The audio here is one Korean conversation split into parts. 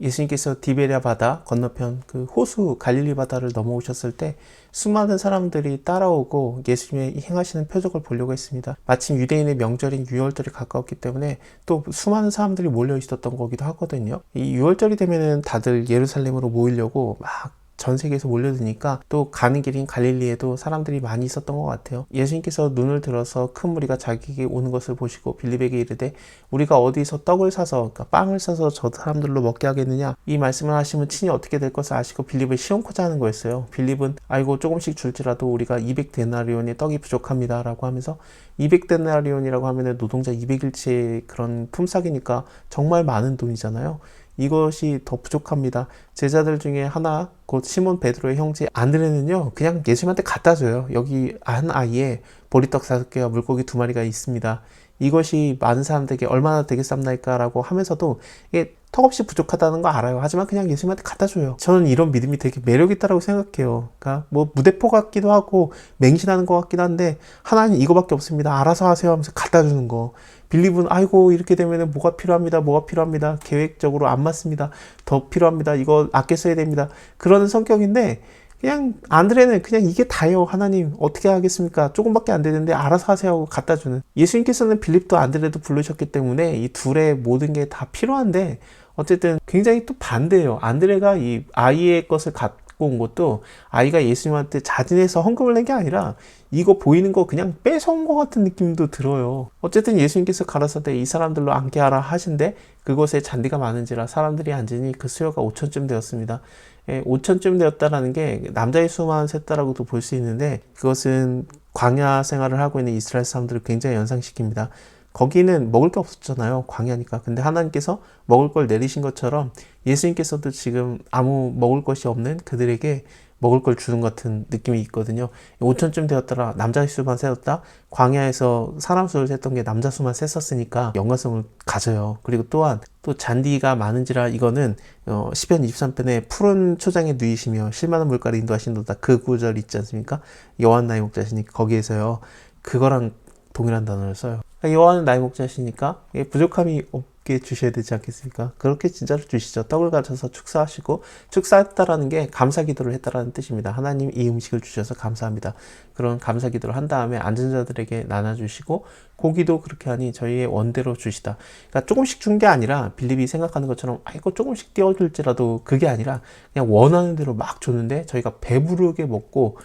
예수님께서 디베리아 바다 건너편 그 호수 갈릴리 바다를 넘어오셨을 때 수많은 사람들이 따라오고 예수님의 행하시는 표적을 보려고 했습니다. 마침 유대인의 명절인 유월절이 가까웠기 때문에 또 수많은 사람들이 몰려 있었던 거기도 하거든요. 이 유월절이 되면은 다들 예루살렘으로 모이려고 막 전 세계에서 몰려드니까 또 가는 길인 갈릴리에도 사람들이 많이 있었던 것 같아요. 예수님께서 눈을 들어서 큰 무리가 자기에게 오는 것을 보시고 빌립에게 이르되 우리가 어디서 떡을 사서 그러니까 빵을 사서 저 사람들로 먹게 하겠느냐 이 말씀을 하시면 친히 어떻게 될 것을 아시고 빌립을 시험코자 하는 거였어요. 빌립은 아이고 조금씩 줄지라도 우리가 200데나리온의 떡이 부족합니다 라고 하면서 200데나리온이라고 하면은 노동자 200일치의 그런 품삯이니까 정말 많은 돈이잖아요. 이것이 더 부족합니다. 제자들 중에 하나 곧 시몬 베드로의 형제 안드레는요 그냥 예수님한테 갖다 줘요. 여기 한 아이에 보리떡 다섯 개와 물고기 두 마리가 있습니다. 이것이 많은 사람들에게 얼마나 되겠습니까라고 하면서도 이게 턱없이 부족하다는 거 알아요. 하지만 그냥 예수님한테 갖다 줘요. 저는 이런 믿음이 되게 매력 있다라고 생각해요. 그러니까 뭐 무대포 같기도 하고 맹신하는 것 같기도 한데 하나님 이거밖에 없습니다. 알아서 하세요 하면서 갖다 주는 거. 빌립은 아이고 이렇게 되면 뭐가 필요합니다. 뭐가 필요합니다. 계획적으로 안 맞습니다. 더 필요합니다. 이거 아껴 써야 됩니다. 그러는 성격인데 그냥 안드레는 그냥 이게 다요. 하나님 어떻게 하겠습니까? 조금밖에 안 되는데 알아서 하세요 하고 갖다 주는. 예수님께서는 빌립도 안드레도 부르셨기 때문에 이 둘의 모든 게 다 필요한데 어쨌든 굉장히 또 반대예요. 안드레가 이 아이의 것을 갖 고 온 것도 아이가 예수님한테 자진해서 헌금을 낸 게 아니라 이거 보이는 거 그냥 뺏어온 것 같은 느낌도 들어요. 어쨌든 예수님께서 가라사대 이 사람들로 앉게 하라 하신데 그곳에 잔디가 많은지라 사람들이 앉으니 그 수요가 5천쯤 되었습니다. 예, 5천쯤 되었다라는 게 남자의 수만 셌다라고도 볼 수 있는데 그것은 광야 생활을 하고 있는 이스라엘 사람들을 굉장히 연상시킵니다. 거기는 먹을 게 없었잖아요. 광야니까. 근데 하나님께서 먹을 걸 내리신 것처럼 예수님께서도 지금 아무 먹을 것이 없는 그들에게 먹을 걸 주는 것 같은 느낌이 있거든요. 5천쯤 되었더라 남자 수만 세었다. 광야에서 사람 수를 셌던 게 남자 수만 셌었으니까 연관성을 가져요. 그리고 또한 또 잔디가 많은지라 이거는 어, 시편 23편에 푸른 초장에 누이시며 실만한 물가를 인도하신도다 그 구절 있지 않습니까? 여호와 나의 목자시니 거기에서요. 그거랑 동일한 단어를 써요. 여호와는 나의 목자시니까 부족함이 없게 주셔야 되지 않겠습니까? 그렇게 진짜로 주시죠. 떡을 가져서 축사하시고 축사했다라는 게 감사 기도를 했다라는 뜻입니다. 하나님 이 음식을 주셔서 감사합니다. 그런 감사 기도를 한 다음에 앉은 자들에게 나눠주시고 고기도 그렇게 하니 저희의 원대로 주시다. 그러니까 조금씩 준 게 아니라 빌립이 생각하는 것처럼 아 이거 조금씩 띄워줄지라도 그게 아니라 그냥 원하는 대로 막 줬는데 저희가 배부르게 먹고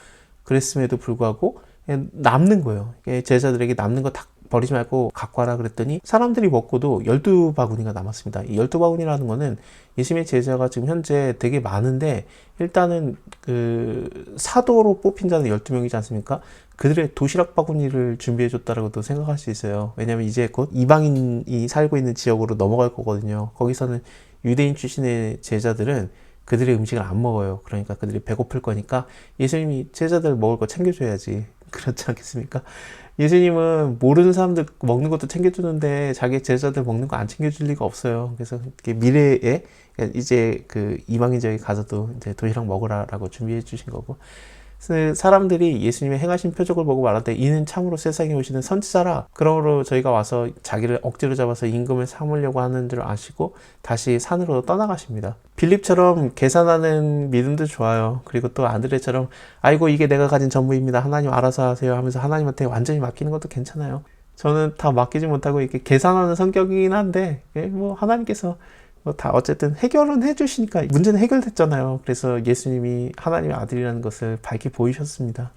그랬음에도 불구하고 남는 거예요. 제자들에게 남는 거 다 버리지 말고 갖고 와라 그랬더니 사람들이 먹고도 12바구니가 남았습니다. 이 12바구니라는 거는 예수님의 제자가 지금 현재 되게 많은데 일단은 그 사도로 뽑힌 자는 12명이지 않습니까? 그들의 도시락 바구니를 준비해 줬다라고도 생각할 수 있어요. 왜냐면 이제 곧 이방인이 살고 있는 지역으로 넘어갈 거거든요. 거기서는 유대인 출신의 제자들은 그들의 음식을 안 먹어요. 그러니까 그들이 배고플 거니까 예수님이 제자들 먹을 거 챙겨줘야지. 그렇지 않겠습니까? 예수님은 모르는 사람들 먹는 것도 챙겨주는데 자기 제자들 먹는 거 안 챙겨줄 리가 없어요. 그래서 미래에 이제 그 이방인 지역에 가서도 이제 도시락 먹으라라고 준비해 주신 거고. 사람들이 예수님의 행하신 표적을 보고 말하되 이는 참으로 세상에 오시는 선지자라 그러므로 저희가 와서 자기를 억지로 잡아서 임금을 삼으려고 하는 줄 아시고 다시 산으로 떠나가십니다. 빌립처럼 계산하는 믿음도 좋아요. 그리고 또 아드레처럼 아이고 이게 내가 가진 전부입니다. 하나님 알아서 하세요 하면서 하나님한테 완전히 맡기는 것도 괜찮아요. 저는 다 맡기지 못하고 이렇게 계산하는 성격이긴 한데 예, 뭐 하나님께서 뭐 다 어쨌든 해결은 해주시니까 문제는 해결됐잖아요. 그래서 예수님이 하나님의 아들이라는 것을 밝게 보이셨습니다.